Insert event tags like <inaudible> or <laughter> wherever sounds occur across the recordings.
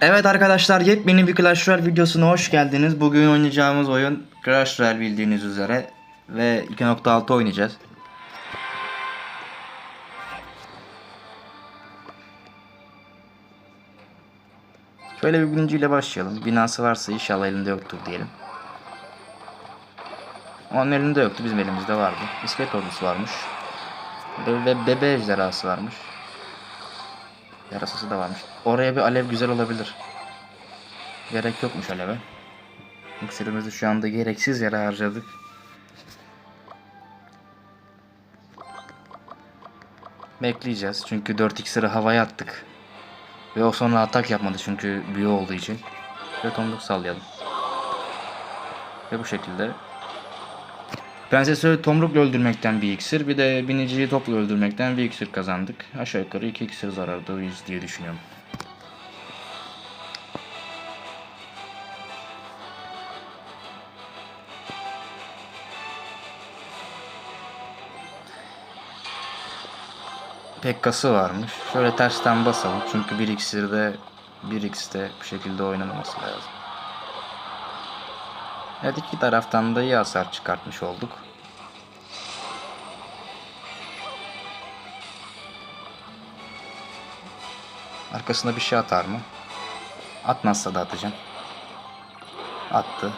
Evet arkadaşlar yepyeni bir Clash Royale videosuna hoş geldiniz. Bugün oynayacağımız oyun Clash Royale bildiğiniz üzere ve 2.6 oynayacağız. Şöyle bir birinciyle başlayalım. Binası varsa inşallah elinde yoktur diyelim. Onun elinde yoktu bizim elimizde vardı. İskelet ordusu varmış. Ve bebe ejderhası varmış. Yarasası da varmış. Oraya bir alev güzel olabilir. Gerek yokmuş aleve. İksirimizi şu anda gereksiz yere harcadık. Bekleyeceğiz çünkü 4 iksiri havaya attık. Ve o sonra atak yapmadı çünkü büyü olduğu için. Ve tomruk sallayalım. Ve bu şekilde. Prensesi tomrukla öldürmekten bir iksir, bir de biniciyi topla öldürmekten bir iksir kazandık. Aşağı yukarı iki iksir zarardayız diye düşünüyorum. Pekkası varmış. Şöyle tersten basalım. Çünkü bir iksirde bir x'te bu şekilde oynanması lazım. Evet iki taraftan da iyi hasar çıkartmış olduk. Arkasına bir şey atar mı? Atmazsa da atacağım. Attı.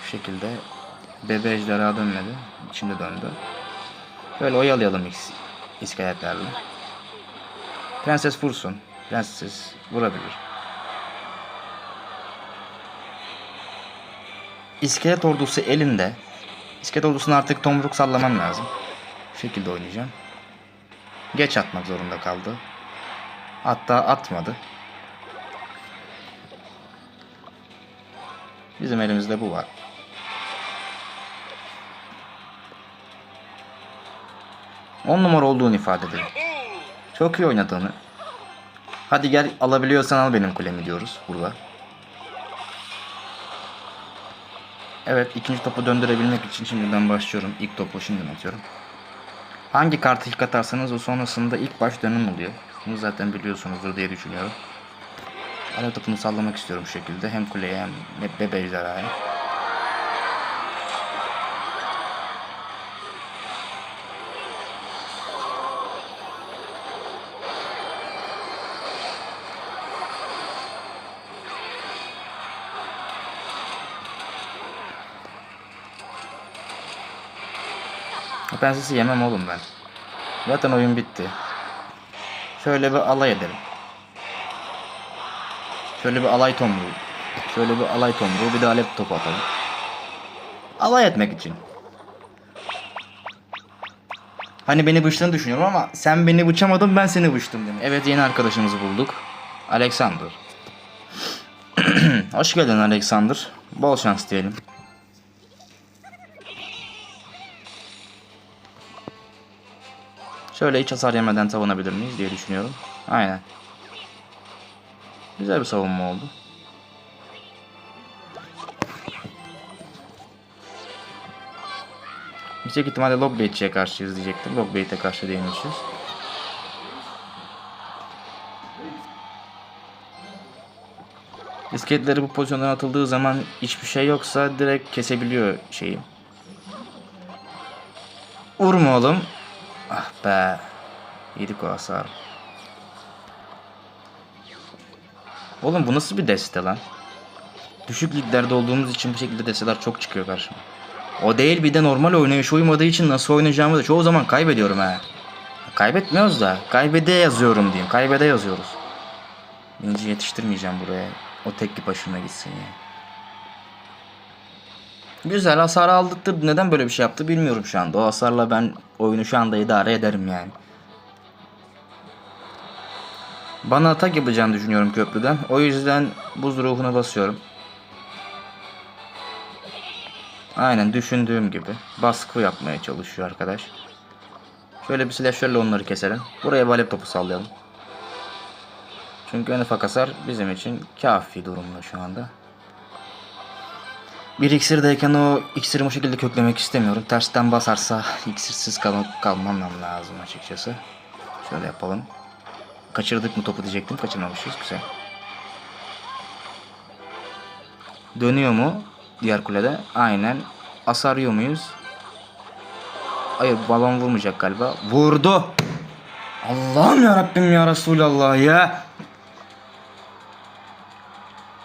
Bu şekilde bebe ejderha dönmedi. Şimdi döndü. Böyle oyalayalım is iskeletlerle. Prenses vursun. Prenses vurabilir. İskelet ordusu elinde. İskelet ordusuna artık tomruk sallamam lazım. Bu şekilde oynayacağım. Geç atmak zorunda kaldı. Hatta atmadı. Bizim elimizde bu var. On numara olduğunu ifade edelim. Çok iyi oynadığını. Hadi gel alabiliyorsan al benim kulemi diyoruz burada. Evet ikinci topu döndürebilmek için şimdiden başlıyorum. İlk topu şimdiden atıyorum. Hangi kartı ilk atarsanız o sonrasında ilk baş dönüm oluyor. Bunu zaten biliyorsunuzdur diye düşünüyorum. Alev topunu sallamak istiyorum bu şekilde. Hem kuleye hem be- bebe ejderhaya. Prensesi yemem oğlum ben. Zaten oyun bitti. Şöyle bir alay edelim. Şöyle bir alay tomruğu. Şöyle bir alay tomruğu bir de alev topu atalım. Alay etmek için. Hani beni bıçtığını düşünüyorum ama sen beni bıçamadın ben seni bıçtım demek. Evet yeni arkadaşımızı bulduk. Alexander. <clears throat> Hoş geldin Alexander. Bol şans diyelim. Şöyle hiç hasar yemeden savunabilir miyiz diye düşünüyorum. Aynen. Güzel bir savunma oldu. Yüksek ihtimalle Logbait'e karşı izleyecektim. Logbait'e karşı değilmişiz. İskeletleri bu pozisyondan atıldığı zaman hiçbir şey yoksa direkt kesebiliyor şeyi. Vurma oğlum. Be. Yedik o hasar. Oğlum bu nasıl bir deste lan? Düşük liglerde olduğumuz için bu şekilde desteler çok çıkıyor karşıma. O değil bir de normal oynayış uymadığı için nasıl oynayacağımı da çoğu zaman kaybediyorum ha. Kaybetmiyoruz da kaybede yazıyorum diyeyim. Kaybede yazıyoruz. Binci yetiştirmeyeceğim buraya. O tek başına gitsin ya. Güzel hasar aldırttırdı. Neden böyle bir şey yaptı bilmiyorum şu anda. O hasarla ben oyunu şu anda idare ederim yani. Bana atak yapacağını düşünüyorum köprüden. O yüzden buz ruhuna basıyorum. Aynen düşündüğüm gibi. Baskı yapmaya çalışıyor arkadaş. Şöyle bir slasher'la onları keselim. Buraya bir alev topu sallayalım. Çünkü en ufak hasar bizim için kafi durumda şu anda. Bir iksirdeyken o iksiri bu şekilde köklemek istemiyorum. Tersten basarsa iksirsiz kal kalmam lazım açıkçası. Şöyle yapalım. Kaçırdık mı topu diyecektim. Kaçırmamışız. Güzel. Dönüyor mu? Diğer kulede. Aynen. Asarıyor muyuz? Hayır balon vurmayacak galiba. Vurdu. Allah'ım ya Rabbim ya Resulallah ya.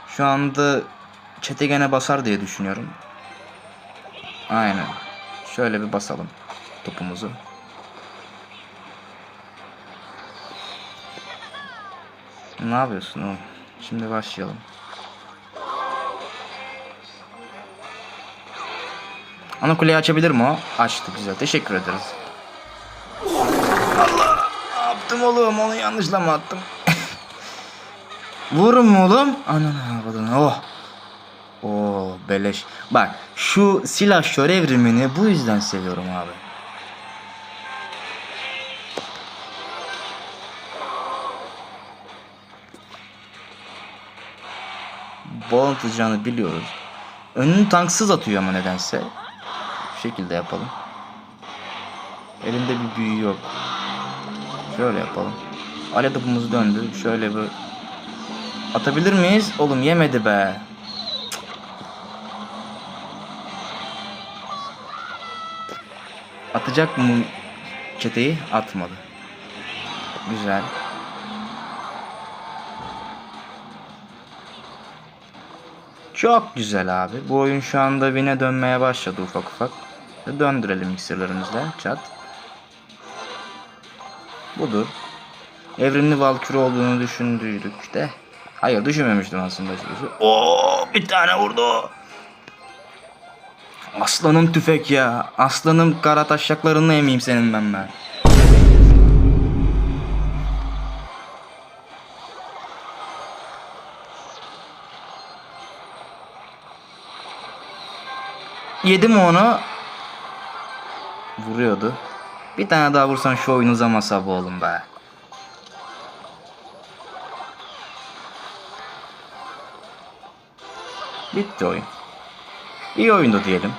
Şu anda çete gene basar diye düşünüyorum. Aynen. Şöyle bir basalım topumuzu. Ne yapıyorsun oğlum? Şimdi başlayalım. Ana kuleyi açabilir mi o? Açtı güzel. Teşekkür ederiz. Allah! Ne yaptım oğlum? Onu yanlışla mı attım? <laughs> Vurun mu oğlum? Ananı avradını. Oh. Oo beleş. Bak şu silahşör evrimini bu yüzden seviyorum abi. Bol atacağını biliyoruz. Önünü tanksız atıyor ama nedense. Bu şekilde yapalım. Elinde bir büyü yok. Şöyle yapalım. Ale topumuz döndü. Şöyle bir atabilir miyiz? Oğlum yemedi be. Atacak mı çeteyi? Atmadı. Güzel. Çok güzel abi. Bu oyun şu anda bine dönmeye başladı ufak ufak. Döndürelim mikserlerimizle. Çat. Budur. Evrimli Valkür olduğunu düşündüydük de. Hayır düşünmemiştim aslında. Oo bir tane vurdu. Aslanım tüfek ya. Aslanım kara taşaklarını emeyim senin ben ben. Yedi mi onu? Vuruyordu. Bir tane daha vursan şu oyun uzamasa bu oğlum be. Bitti oyun. İyi oyundu diyelim.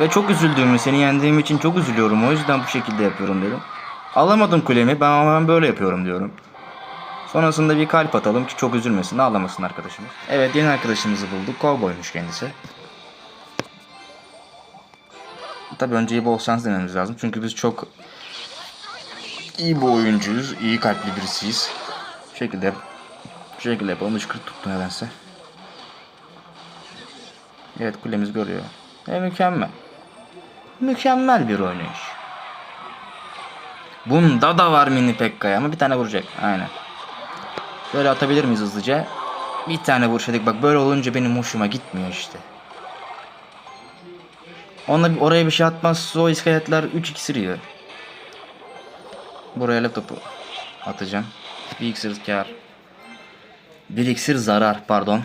Ve çok üzüldüğümü, seni yendiğim için çok üzülüyorum. O yüzden bu şekilde yapıyorum dedim. Alamadım kulemi, ben ben böyle yapıyorum diyorum. Sonrasında bir kalp atalım ki çok üzülmesin, ağlamasın arkadaşımız. Evet, yeni arkadaşımızı bulduk. Kovboymuş kendisi. Tabii önce bol şans dememiz lazım. Çünkü biz çok iyi bir oyuncuyuz. iyi kalpli birisiyiz. Bu şekilde. Bu şekilde yapalım. Işkırt tuttu nedense. Evet kulemiz görüyor. E mükemmel. Mükemmel bir oynayış. Bunda da var mini Pekka'ya ama bir tane vuracak. Aynen. Şöyle atabilir miyiz hızlıca? Bir tane vuruşadık. Bak böyle olunca benim hoşuma gitmiyor işte. Ona oraya bir şey atmazsa o iskeletler 3 iksir yiyor. Buraya laptopu atacağım. Bir iksir kar. Bir iksir zarar pardon.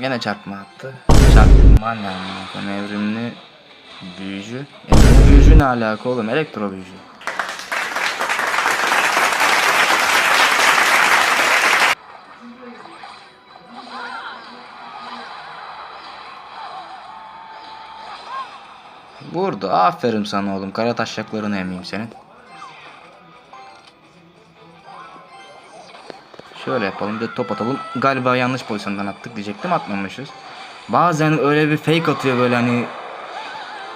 Gene çarpma attı. Çarpma ne alaka? Evrimli büyücü. Evrimli büyücü ne alaka oğlum? Elektro büyücü. Vurdu. Aferin sana oğlum. Kara taşaklarını emeyim senin. Şöyle yapalım. Bir top atalım. Galiba yanlış pozisyondan attık diyecektim. Atmamışız. Bazen öyle bir fake atıyor böyle hani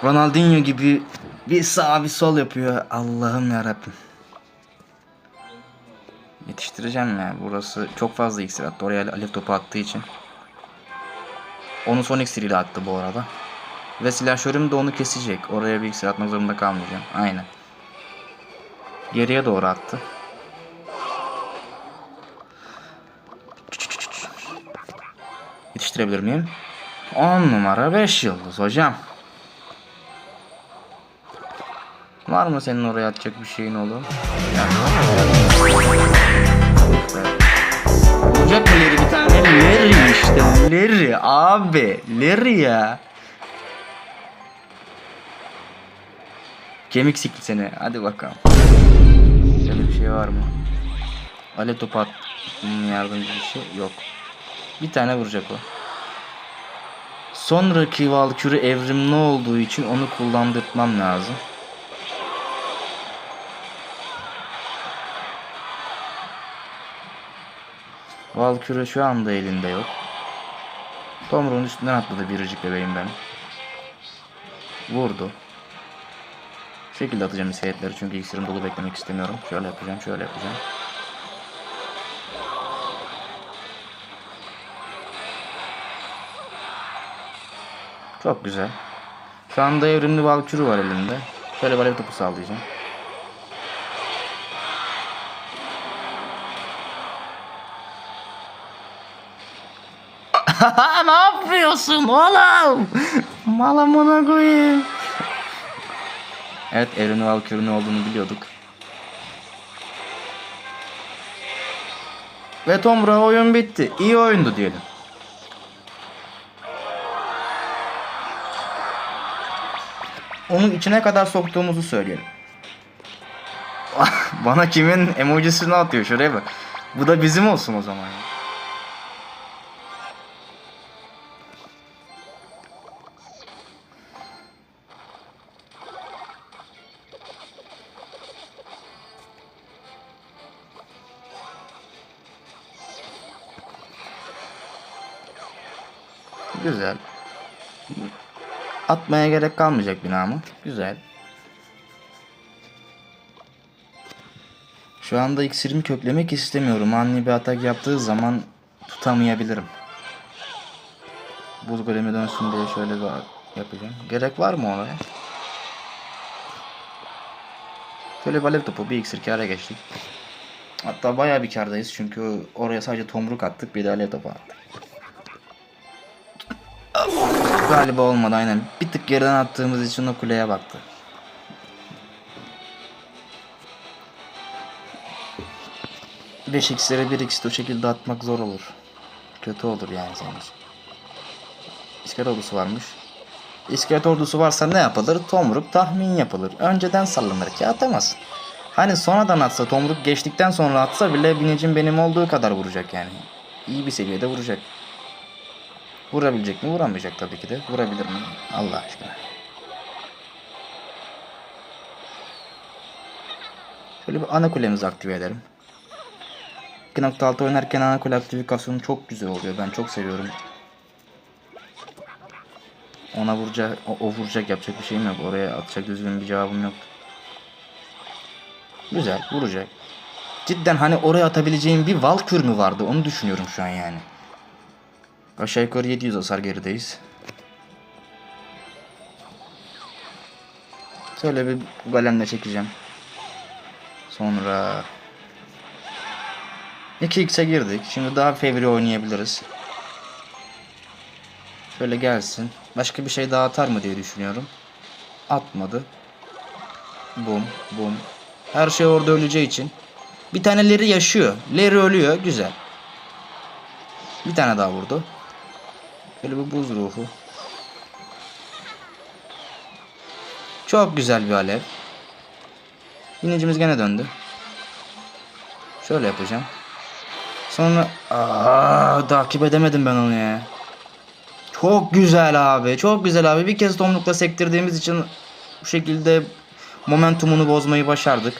Ronaldinho gibi bir sağ bir sol yapıyor. Allah'ım yarabbim. Yetiştireceğim ya. Burası çok fazla iksir attı. Oraya alev topu attığı için. Onu son iksiriyle attı bu arada. Ve silahşörüm de onu kesecek. Oraya bir iksir atmak zorunda kalmayacağım. Aynen. Geriye doğru attı. Yetiştirebilir miyim? 10 numara 5 yıldız hocam. Var mı senin oraya atacak bir şeyin oğlum? Olacak mı Leri bir tane? Leri işte. Leri abi. Leri ya. Kemik sikti seni. Hadi bakalım. Şöyle bir şey var mı? Ale topu at. Hmm, yardımcı bir şey yok. Bir tane vuracak o. Sonraki Valkürü evrimli olduğu için onu kullandırtmam lazım. Valkyrie şu anda elinde yok. Tomruğun üstünden atladı biricik bebeğim ben. Vurdu. Şekilde atacağım iskeletleri çünkü iksirim dolu beklemek istemiyorum. Şöyle yapacağım, şöyle yapacağım. Çok güzel. Şu anda evrimli Valkyrie var elimde. Şöyle alev topu sağlayacağım. <laughs> ne yapıyorsun oğlum? Malamına koyayım. Evet evrimli Valkyrie'nin olduğunu biliyorduk. Ve Tomra oyun bitti. İyi oyundu diyelim. Onu içine kadar soktuğumuzu söyleyelim. <laughs> Bana kimin emojisini atıyor şuraya bak. Bu da bizim olsun o zaman. Güzel. Atmaya gerek kalmayacak binamı. Güzel. Şu anda iksirimi köklemek istemiyorum. Ani bir atak yaptığı zaman tutamayabilirim. Buz golemi dönsün diye şöyle bir yapacağım. Gerek var mı oraya? Şöyle bir alev topu bir iksir kâra geçtik. Hatta bayağı bir kârdayız çünkü oraya sadece tomruk attık bir de alev topu attık. Galiba olmadı aynen. Bir tık geriden attığımız için o kuleye baktı. Beş x'lere bir x o şekilde atmak zor olur. Kötü olur yani için. İskelet ordusu varmış. İskelet ordusu varsa ne yapılır? Tomruk tahmin yapılır. Önceden sallanır ki atamazsın. Hani sonradan atsa tomruk geçtikten sonra atsa bile binicin benim olduğu kadar vuracak yani. İyi bir seviyede vuracak. Vurabilecek mi? Vuramayacak tabii ki de. Vurabilir mi? Allah aşkına. Şöyle bir ana kulemizi aktive edelim. 2.6 oynarken ana kule aktifikasyonu çok güzel oluyor. Ben çok seviyorum. Ona vuracak, o, o vuracak yapacak bir şeyim yok. Oraya atacak düzgün bir cevabım yok. Güzel, vuracak. Cidden hani oraya atabileceğim bir Valkür mü vardı? Onu düşünüyorum şu an yani. Aşağı yukarı 700 hasar gerideyiz. Şöyle bir golemle çekeceğim. Sonra 2x'e girdik. Şimdi daha fevri oynayabiliriz. Şöyle gelsin. Başka bir şey daha atar mı diye düşünüyorum. Atmadı. Bum bum. Her şey orada öleceği için. Bir tane Leri yaşıyor. Leri ölüyor. Güzel. Bir tane daha vurdu. Böyle bir buz ruhu. Çok güzel bir alev. Binicimiz gene döndü. Şöyle yapacağım. Sonra aa, takip edemedim ben onu ya. Çok güzel abi. Çok güzel abi. Bir kez tomrukla sektirdiğimiz için bu şekilde momentumunu bozmayı başardık.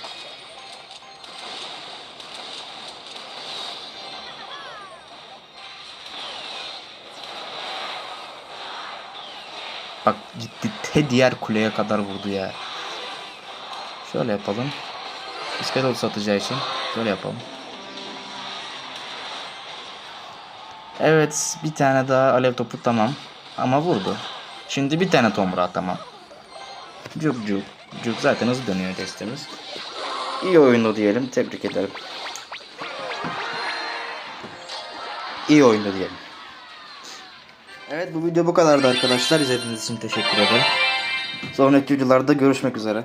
Te diğer kuleye kadar vurdu ya. Şöyle yapalım. İskelet satacağı için şöyle yapalım. Evet bir tane daha alev topu tamam. Ama vurdu. Şimdi bir tane tomra tamam. Cuk cuk. Cuk zaten hızlı dönüyor testimiz. İyi oyundu diyelim. Tebrik ederim. İyi oyundu diyelim. Evet bu video bu kadardı arkadaşlar. İzlediğiniz için teşekkür ederim. Sonraki videolarda görüşmek üzere.